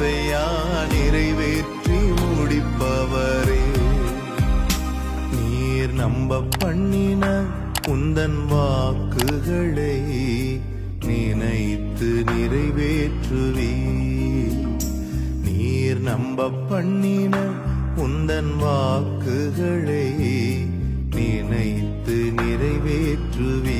ஆசையா நிறைவேற்றி முடிப்பவரே. நீர் நம்ப பண்ணின உந்தன் வாக்குகளை நினைத்து நிறைவேற்றுவீ நீர் நம்ப பண்ணின உந்தன் வாக்குகளை நினைத்து நிறைவேற்றுவீ